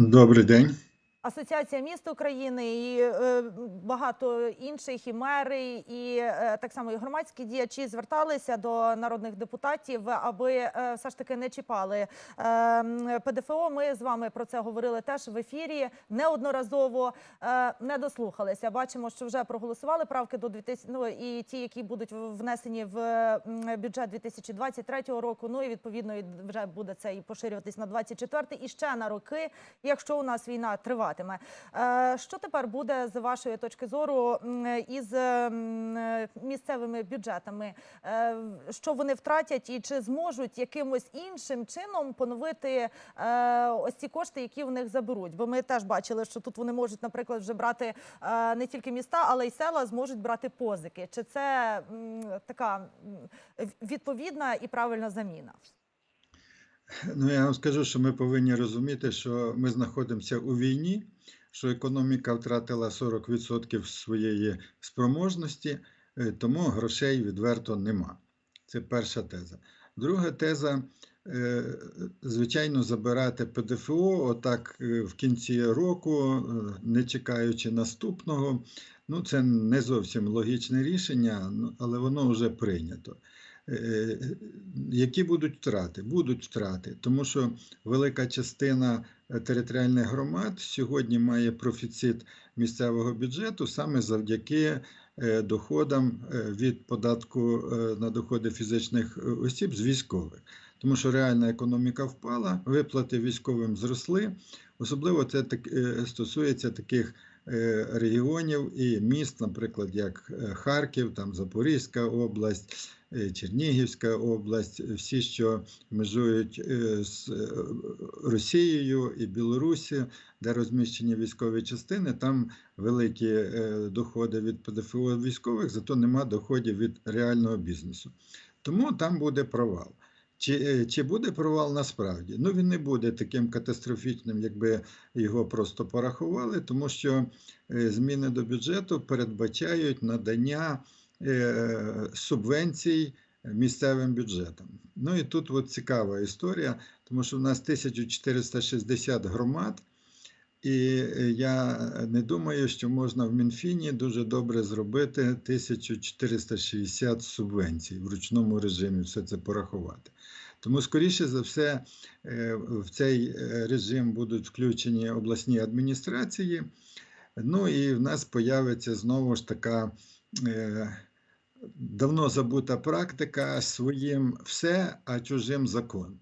Добрий день. Асоціація міст України і е, багато інших, і мери, і е, так само і громадські діячі зверталися до народних депутатів, аби е, все ж таки не чіпали е, ПДФО. Ми з вами про це говорили теж в ефірі неодноразово. Не дослухалися. Бачимо, що вже проголосували правки до 2000, ну і ті, які будуть внесені в бюджет 2023 року. Ну і відповідно вже буде це і поширюватись на 24 і ще на роки, якщо у нас війна триватиме. Е, Що тепер буде з вашої точки зору із місцевими бюджетами? Е, Що вони втратять, і чи зможуть якимось іншим чином поновити е, ось ці кошти, які в них заберуть? Бо ми теж бачили, що тут вони можуть, наприклад, вже брати не тільки міста, але й села зможуть брати позики. Чи це така відповідна і правильна заміна? Ну, я вам скажу, що ми повинні розуміти, що ми знаходимося у війні, що економіка втратила 40% своєї спроможності, е, тому грошей відверто нема. Це перша теза. Друга теза, е, звичайно, забирати ПДФО отак е, в кінці року, не чекаючи наступного. Ну, це не зовсім логічне рішення, ну, але воно вже прийнято. Е, Які будуть втрати? Будуть втрати, тому що велика частина е, територіальних громад сьогодні має профіцит місцевого бюджету саме завдяки е, доходам від податку на доходи фізичних осіб з військових. Тому що реальна економіка впала, виплати військовим зросли. Особливо це так, стосується таких регіонів і міст, наприклад, як е, Харків, там Запорізька область, е, Чернігівська область, всі, що межують е, з е, Росією і Білорусі, де розміщені військові частини, там великі е, доходи від ПДФО військових, зато нема доходів від реального бізнесу. Тому там буде провал. Чи, е, чи буде провал насправді? Ну він не буде таким катастрофічним, якби його просто порахували, тому що е, зміни до бюджету передбачають надання е, субвенцій місцевим бюджетам. Ну і тут от цікава історія, тому що в нас 1460 громад. І е, я не думаю, що можна в Мінфіні дуже добре зробити 1460 субвенцій в ручному режимі, все це порахувати. Тому, скоріше за все, е, в цей е, режим будуть включені обласні адміністрації. Ну і в нас появиться знову ж така е, давно забута практика своїм все, а чужим закон.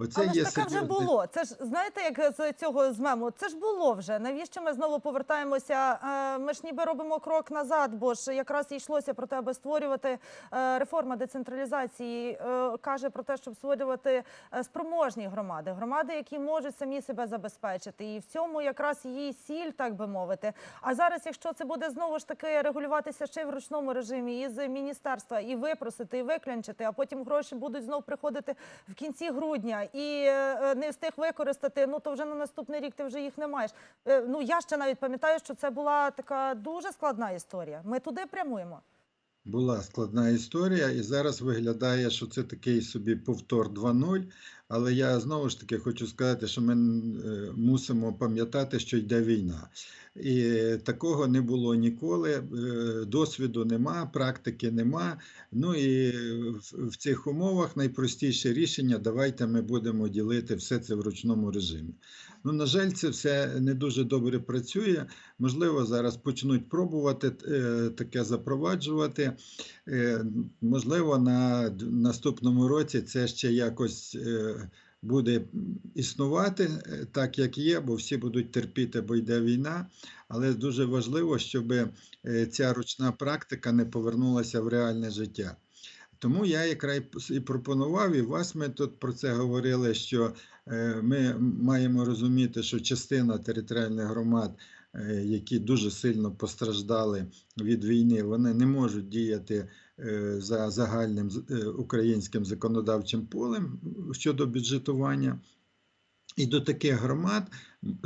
Оце Але є ж таке вже було. Це ж знаєте, як з цього з мему? Це ж було вже. Навіщо ми знову повертаємося? Е, Ми ж ніби робимо крок назад, бо ж якраз і йшлося про те, аби створювати е, реформа децентралізації. е, Каже про те, щоб створювати е, спроможні громади, громади, які можуть самі себе забезпечити, і в цьому якраз її сіль, так би мовити. А зараз, якщо це буде знову ж таки регулюватися ще й в ручному режимі, із міністерства, і випросити, і виклянчити, а потім гроші будуть знов приходити в кінці грудня і е, не встиг використати, ну то вже на наступний рік ти вже їх не маєш. Е, Ну я ще навіть пам'ятаю, що це була така дуже складна історія. Ми туди прямуємо. Була складна історія, і зараз виглядає, що це такий собі повтор 2.0. Але я знову ж таки хочу сказати, що ми е, мусимо пам'ятати, що йде війна. І такого не було ніколи. е, Досвіду нема, практики нема. Ну і в, цих умовах найпростіше рішення давайте ми будемо ділити все це в ручному режимі. Ну, на жаль, це все не дуже добре працює. Можливо, зараз почнуть пробувати е, таке запроваджувати. Можливо, на наступному році це ще якось буде існувати е, так, як є, бо всі будуть терпіти, бо йде війна. Але дуже важливо, щоб е, ця ручна практика не повернулася в реальне життя. Тому я якраз і пропонував, і вас ми тут про це говорили, що е, ми маємо розуміти, що частина територіальних громад, які дуже сильно постраждали від війни, вони не можуть діяти за загальним е, українським законодавчим полем щодо бюджетування. І до таких громад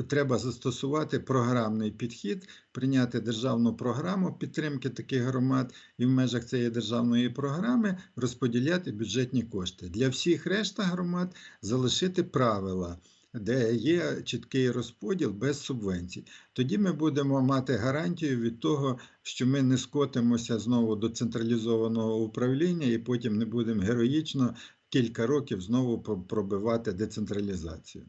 треба застосувати програмний підхід, прийняти державну програму підтримки таких громад і в межах цієї державної програми розподіляти бюджетні кошти. Для всіх решта громад залишити правила де є чіткий розподіл без субвенцій. Тоді ми будемо мати гарантію від того, що ми не скотимося знову до централізованого управління і потім не будемо героїчно кілька років знову про- пробивати децентралізацію.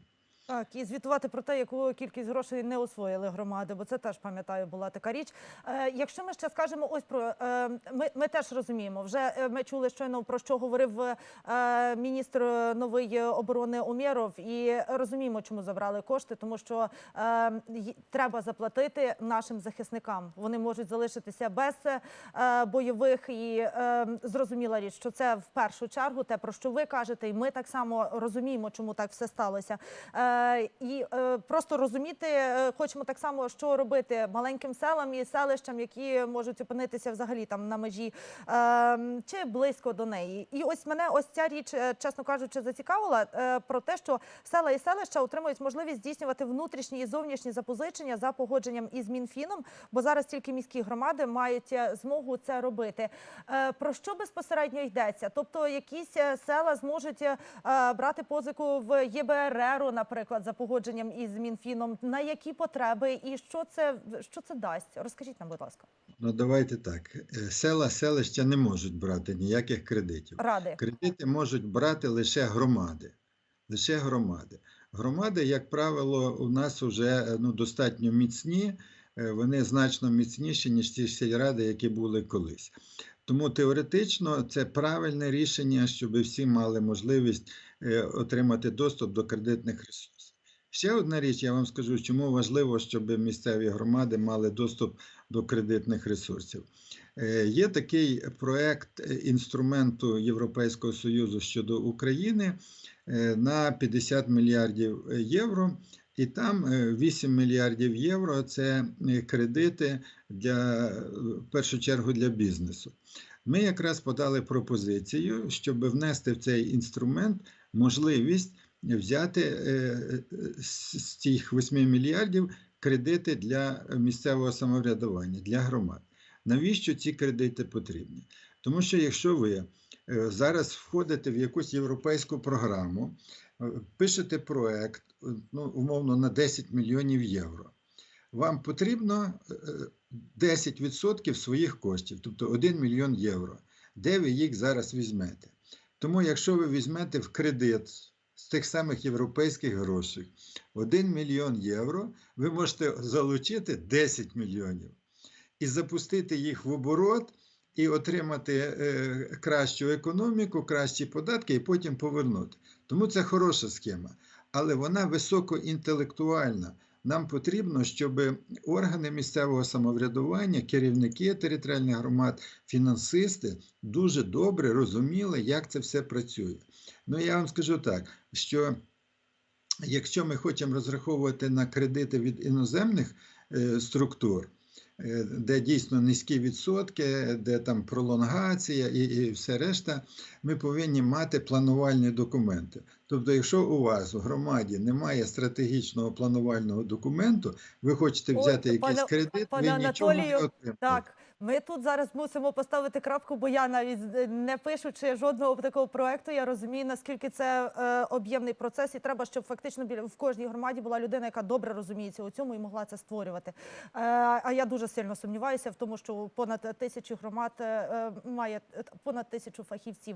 Так, і звітувати про те, яку кількість грошей не освоїли громади, бо це теж пам'ятаю, була така річ. Е, якщо ми ще скажемо, ось про е, ми, ми теж розуміємо. Вже е, ми чули щойно про що говорив е, міністр новий оборони Умєров, і розуміємо, чому забрали кошти, тому що е, треба заплатити нашим захисникам. Вони можуть залишитися без е, бойових і е, зрозуміла річ, що це в першу чергу те, про що ви кажете, і ми так само розуміємо, чому так все сталося. Е, і е, просто розуміти, е, хочемо так само, що робити маленьким селам і селищам, які можуть опинитися взагалі там на межі е, чи близько до неї. І ось мене ось ця річ, е, чесно кажучи, зацікавила про те, що села і селища отримують можливість здійснювати внутрішні і зовнішні запозичення за погодженням із Мінфіном, бо зараз тільки міські громади мають змогу це робити. Про що безпосередньо йдеться? Тобто, якісь села зможуть брати позику в ЄБРРу, наприклад, за погодженням із Мінфіном. На які потреби і що це що це дасть? Розкажіть нам, будь ласка, Ну давайте так. Е, Села, селища не можуть брати ніяких кредитів. ради. Кредити можуть брати лише громади. Лише громади. Громади, як правило, у нас вже ну, достатньо міцні, е, вони значно міцніші, ніж ті сільради, які були колись. Тому теоретично це правильне рішення, щоб всі мали можливість е, отримати доступ до кредитних ресурсів. Ще одна річ, я вам скажу, чому важливо, щоб місцеві громади мали доступ до кредитних ресурсів. Е, Є такий проект е, інструменту Європейського Союзу щодо України е, на 50 мільярдів євро, і там е, 8 мільярдів євро це кредити для в першу чергу для бізнесу. Ми якраз подали пропозицію, щоб внести в цей інструмент можливість взяти е, е, з цих 8 мільярдів кредити для місцевого самоврядування, для громад. Навіщо ці кредити потрібні? Тому що якщо ви е, зараз входите в якусь європейську програму, пишете проект, ну, умовно, на 10 мільйонів євро, вам потрібно е, 10% своїх коштів, тобто 1 мільйон євро. Де ви їх зараз візьмете? Тому, якщо ви візьмете в кредит з тих самих європейських грошей 1 мільйон євро, ви можете залучити 10 мільйонів і запустити їх в оборот, і отримати е, кращу економіку, кращі податки, і потім повернути. Тому це хороша схема, але вона високоінтелектуальна. Нам потрібно, щоб органи місцевого самоврядування, керівники територіальних громад, фінансисти дуже добре розуміли, як це все працює. Ну я вам скажу так, що якщо ми хочемо розраховувати на кредити від іноземних е, структур, де дійсно низькі відсотки, де там пролонгація і, і все решта, ми повинні мати планувальні документи. Тобто, якщо у вас у громаді немає стратегічного планувального документу, ви хочете взяти взяти якийсь пане- кредит, пане ви нічого не отримаєте. Так, ми тут зараз мусимо поставити крапку, бо я навіть е, не пишучи жодного такого проекту, я розумію, наскільки це е, об'ємний процес, і треба, щоб фактично біля в кожній громаді була людина, яка добре розуміється у цьому і могла це створювати. Е, а я дуже сильно сумніваюся в тому, що понад тисячу громад е, е, має е, понад тисячу фахівців.